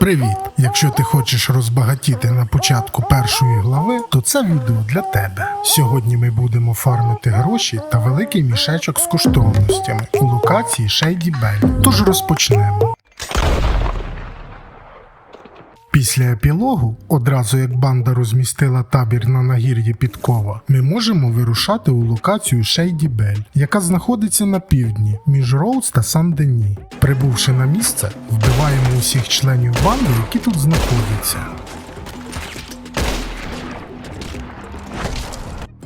Привіт! Якщо ти хочеш розбагатіти на початку першої глави, то це відео для тебе. Сьогодні ми будемо фармити гроші та великий мішечок з коштовностями у локації Shady Bell. Тож розпочнемо. Після епілогу, одразу як банда розмістила табір на нагір'ї Підкова, ми можемо вирушати у локацію Шейді Бель, яка знаходиться на півдні між Роуз та Сан-Дені. Прибувши на місце, вбиваємо усіх членів банди, які тут знаходяться.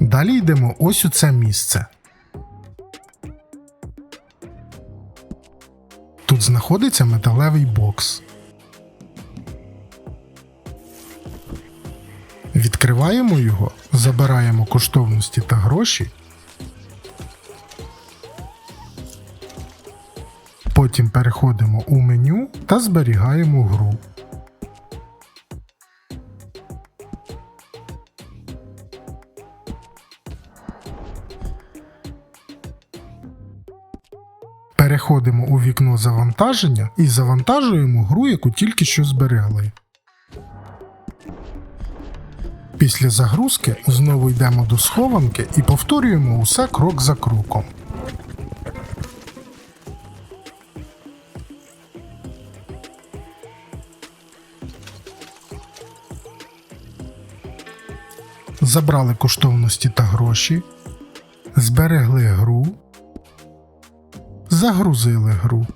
Далі йдемо ось у це місце. Тут знаходиться металевий бокс. Відкриваємо його, забираємо коштовності та гроші. Потім переходимо у меню та зберігаємо гру. Переходимо у вікно завантаження і завантажуємо гру, яку тільки що зберегли. Після загрузки знову йдемо до схованки і повторюємо усе крок за кроком. Забрали коштовності та гроші, зберегли гру, загрузили гру.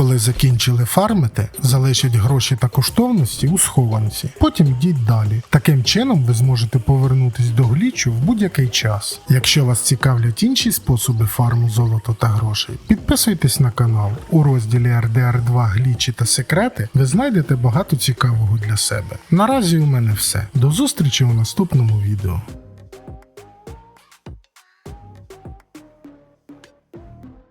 Коли закінчили фармити, залишать гроші та коштовності у схованці. Потім йдіть далі. Таким чином ви зможете повернутись до глічу в будь-який час. Якщо вас цікавлять інші способи фарму золота та грошей, підписуйтесь на канал. У розділі RDR 2 глічі та секрети ви знайдете багато цікавого для себе. Наразі у мене все. До зустрічі у наступному відео.